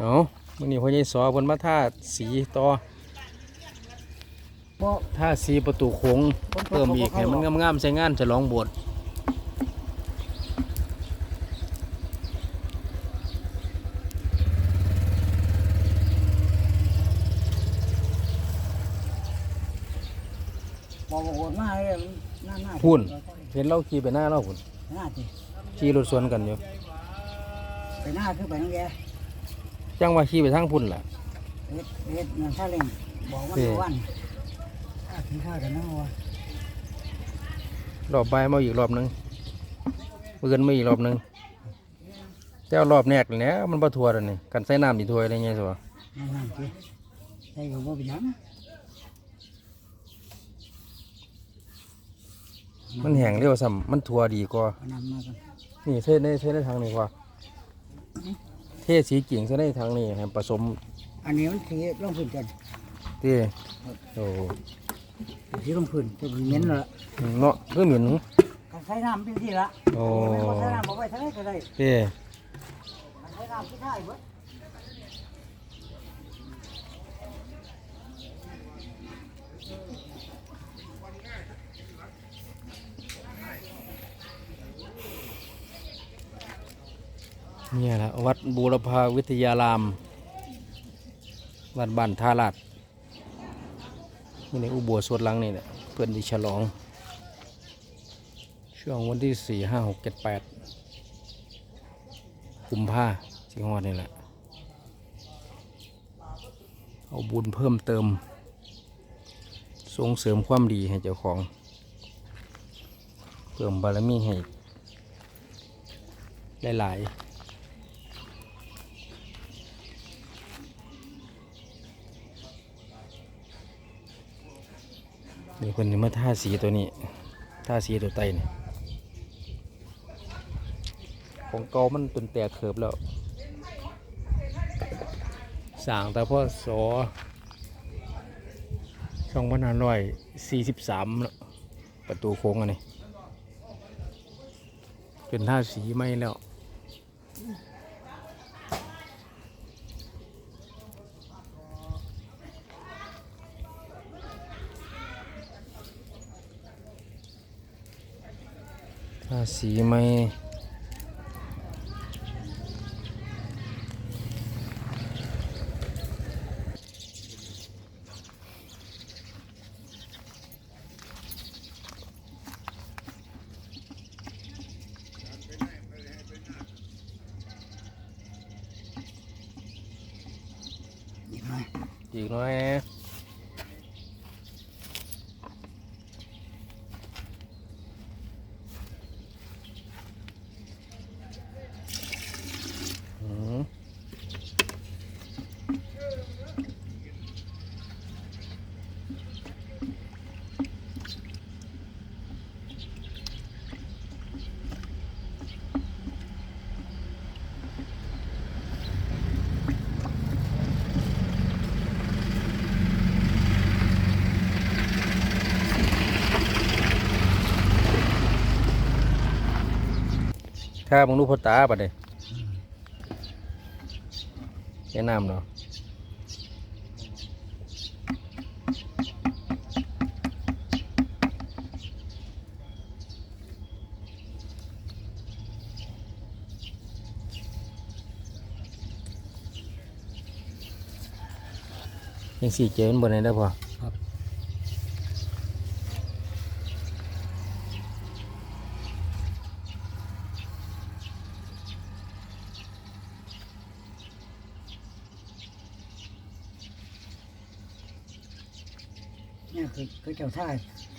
เอาวันนี้พ่อใหญ่สอเพิ่นมาท่าสีต่อบ่ท่าสีประตูโค้งเพิ่มอีกให้มันงามๆใส่งานฉลองโบสถ์บ่บ่โอนมาเลยหน้าหน้าพุ่นเห็นเราขี่ไปหน้าเราพุ่นหน้าสิขี่รถสวนกันอยู่ไปหน้าคือไปน้องแก จังว่าขี่ไปทางพุ่นล่ะเฮ็ดเฮ็ดนั่นซาเล้งบอกมันเอ๊ะทุกวันอะกินข้าวกันนะวะรอบบ่ายมาอีกรอบหนึงมื้ออื่นมาอีกรอบหนึงแต่ว่ารอบแรกนี่แหละมันบ่ทั่วแล้วนี่กันใส่น้ำอีกถ้วยอะไรเงี้ยสิวะนั่นนั่นสิใส่ก็บ่เป็นหยังมันแห้งเร็วซ้ำมันทั่วดีกว่าเอาน้ำมาก่อนนี่เทในเทในทางนี้กว่า เทสีกิ่งใส่ในทางนี้ให้ผสมอันนี้มันสีลงพื้นกันที่โอ้สีลงพื้นจะเหม็นแล้วล่ะเนาะคือเหม็นกันใส่น้ำเป็นที่ละโอ้บ่ใส่น้ำบ่ไว้ทะเลก็ได้เต้กันใส่น้ำที่ท้ายเบิด เนี่ยละวัดบูรพาวิทยาราม วัดบ้านท่าลาดนี่ในอุโบสถหลังนี่แหละเพื่อนที่ฉลอง ช่วงวันที่สี่ห้าหกเจ็ดแปดกุมภาสิงหอดนี่แหละเอาบุญเพิ่มเติม ส่งเสริมความดีให้เจ้าของ เพิ่มบารมีให้หลาย ๆ นี่คนนี้มาท่าสีตัวนี้ท่าสีตัวไตนี่ของเก่ามันจนแตกเขิบแล้วสร้างแต่พ่อสอช่องพันห้าร้อยสี่สิบสามประตูโค้งอันนี้เป็นท่าสีไม่แล้ว ทาสีไหมอีกน้อยนะอืม ถ้ามึงดูพอตาปะเด้แค่น้ำเนาะยังสี่เจอมันบนไหนได้พอ ครับเนี่ยคือคือเจ้าท่า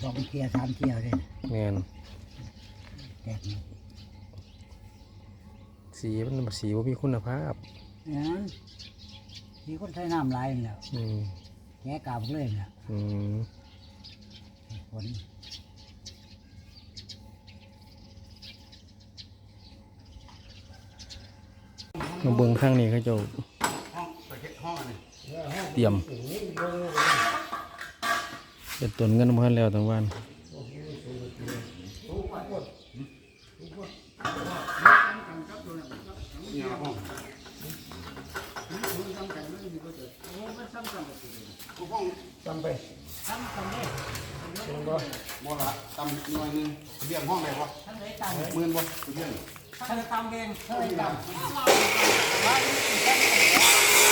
สองเทียร์สามเทียร์เลยแม่นแตกหมดสีมันสีว่ามีคุณภาพนั้นมีคนใช้น้ำลายนี่แหล้วอืมแง่กาบเลยนี่แหละอืมผลมาเบิ่งข้างนี้เขาเจะเตรียม เป็นต้นเงินมาแล้วทั้งวันกูห้องจำไปบ่ละตำหน่อยหนึงเลี้ยงห้องได้บ่หมื่นบ่เลี้ยงท่านทำเองเท่าไหร่กันลุงบ่นะตำเ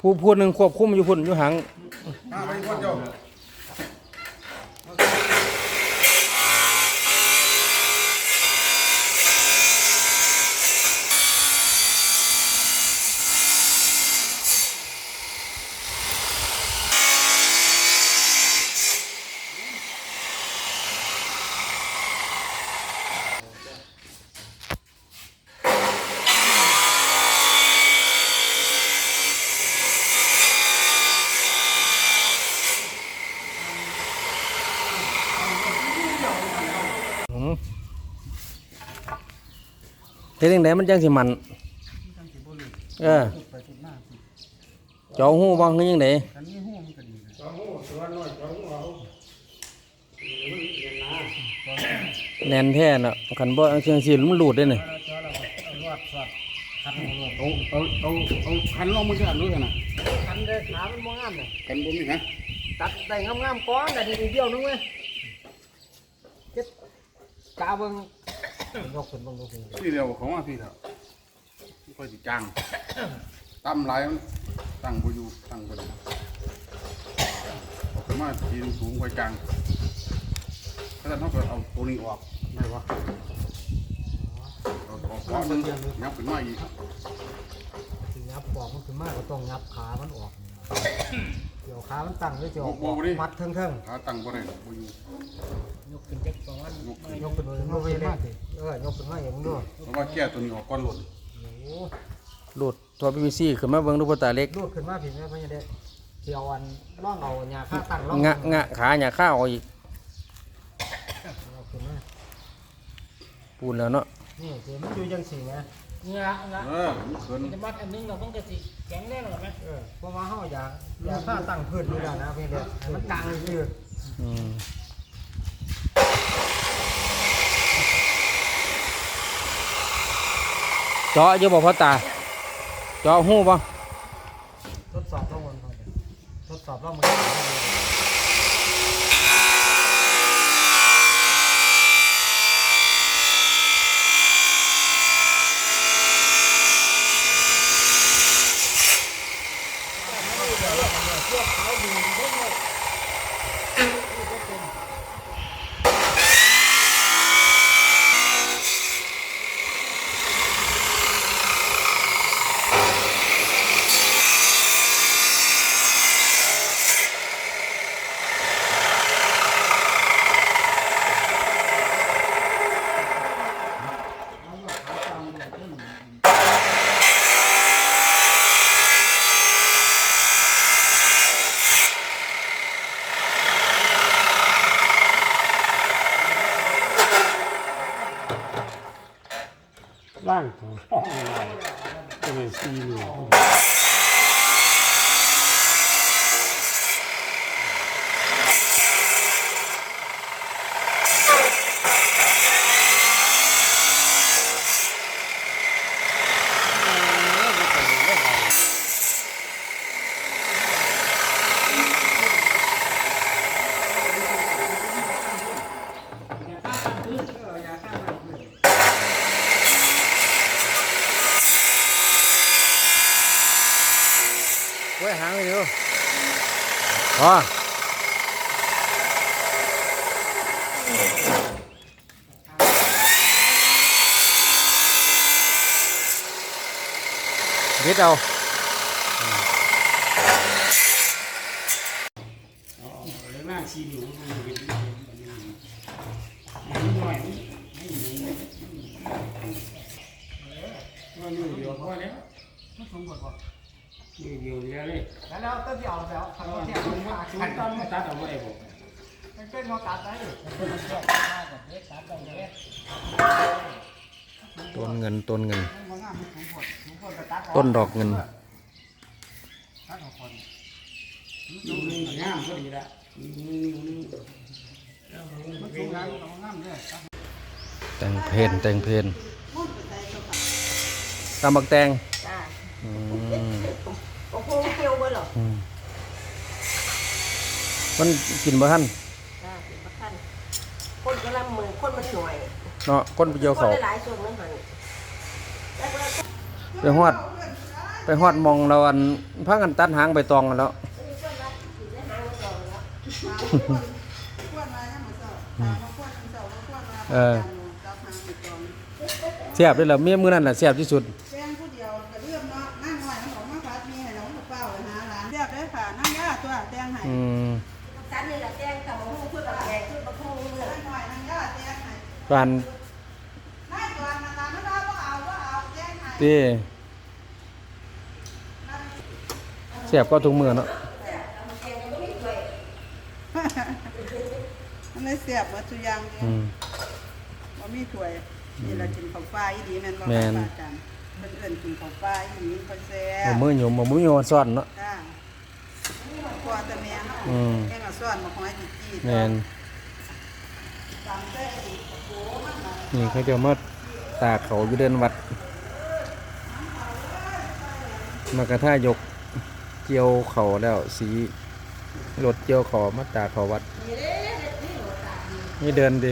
ผู้พูดหนึ่งควบคุมอยู่พุ่นอยู่หางมาไปก่อนเจ้าอื เฮ็ดจังไดมันจังสิมันเออเจาะหูบ้างคือจังไดอันนี้หูมันก็ดีนะแน่นแท้น่ะคันบ่เอาเชียงสิมันหลุดได้นี่เราเจาะเราก็เอาลวดสอดคันเอาลวดเอาเอาเอาเอาคันลองมือกันด้วยกันนะคันได้ขามันมองงามเลยคันบ่มีฮะตัดได้งามๆก้อนแต่ทีเดียวนึงเว้ยเจ็ดกาเบิ่ง ยกขึ้นเบิ่งดูสิพี่เดียวของว่าพี่เถอะไม่ค่อยสิจางตำหลายมันตั้งบ่อยู่ตั้งบ่ได้เอาขึ้นมาทีนสูงค่อยจางถ้าท่านเขาก็เอาตัวนี้ออกได้ปะเอาออกก้อนหนึงยับขึ้นมาอีกสิยับปอกมันขึ้นมาก็ต้องยับขามันออกเกี่ยวขามันตั้งไว้จะออกมัดเทิงขาตั้งบ่ได้บ่อยู่ๆ ยกขึ้นเจ็ดประมาณยกขึ้น ยกขึ้นยกขึ้นมาเออยกขึ้นมาอย่างนี้ด้วยเพราะว่าแก้ตัวนี้ออกก้อนหล่นโอ้โหหลุดตัว PVC ขึ้นมาเบิ่งดูพ่อตาเล็กรูดขึ้นมาผิดไหมพ่อใหญ่เด็กเกี่ยวอันร่องเอาหญ้าข้าตั้งร่องงะงะขาหญ้าข้าวเอาอีกเอาขึ้นมาปูนแล้วเนาะนี่เดี๋ยวมันอยู่จังสี่นะเงือเงือเออมันเขินจะมัดอันนึงเราต้องกระสิแข็งแน่นอนไหมเออเพราะว่าเขาอยากอยากข้าตั้งพื้นอยู่แล้วนะเพียงเดียวให้มันกลางคืออืม เจาะอยู่บ่พ่อตาเจาะหูบ่ทดสอบร่องมันพอดีทดสอบร่องมันล่างของห้องอะไรจะเป็นซีเหลือง ไว้หางเลยดู อ๋อเด็ดเอา หน้าชีหนูมันเป็นมันหน่อยไม่หนีมันอยู่เดียวพอแล้วมันสมบูรณ์พออยู่เดียวเดียวเลย แล้วแล้วต้นที่เอาแล้วทำ ตอน เทีย ที่ บ ผมว่าชุดตอนมาตัดเอาไว้ผม มั นมาตัดได้ต้นเงินต้นเงิน ต้นดอกเงินตัดออกก่อนอยู่หนึ่งามก็ดีละอยู่หนึ่งอยู่หนึ่งมันสูงหลายมันก็งามเด้อตัดแต่งเพนแต่งเพนตำบักแตงอืมโอ้โหเคียวเบอร์หรอมันกินบ่ทัน จ้าเป็นประคันคนกำลังมือคนมัน หน่วยเนาะคนไปเกี่ยวคนเขาหลายๆส่วนนั่นหันแล้วก็ไปฮอด ไปฮอดหมองเราอันพากันตัดหางใบตองกันแล้วมีคนรักอยู่ในหางมันก่อนแล้วเออแซ่บเลยล่ะเมียมื้อนั้นน่ะแซ่บที่สุด ปานนั่งก่อนมาตามไม่ได้ก็เอาก็เอาแจ้งให้ที่แซ่บก็ทุกมื้อเนาะมันเลยเสียบหมาทุกอย่างเดียวอืม บ่มีถ้วยนี่เรากินข้าวปลาอีดีแม่นบ่แม่นค่ะอาจารย์เพิ่นเอิ้นกินข้าวปลาอีดีข้าวแซ่บ่บมืออยู่บ่มืออยู่ซ่อนเนาะ จ้าพ่อแต่แม่เนาะอืมแกงเอาซ้อนมาหอยจิจีแม่นตามแต่อีกโอ้โหมัน นี่เขาจะมาตากเขาอยู่เดินวัด มากระท่ายกเกี่ยวเขาแล้วสีรถเกี่ยวเขามาตากเขาวัด นี่เดินดิ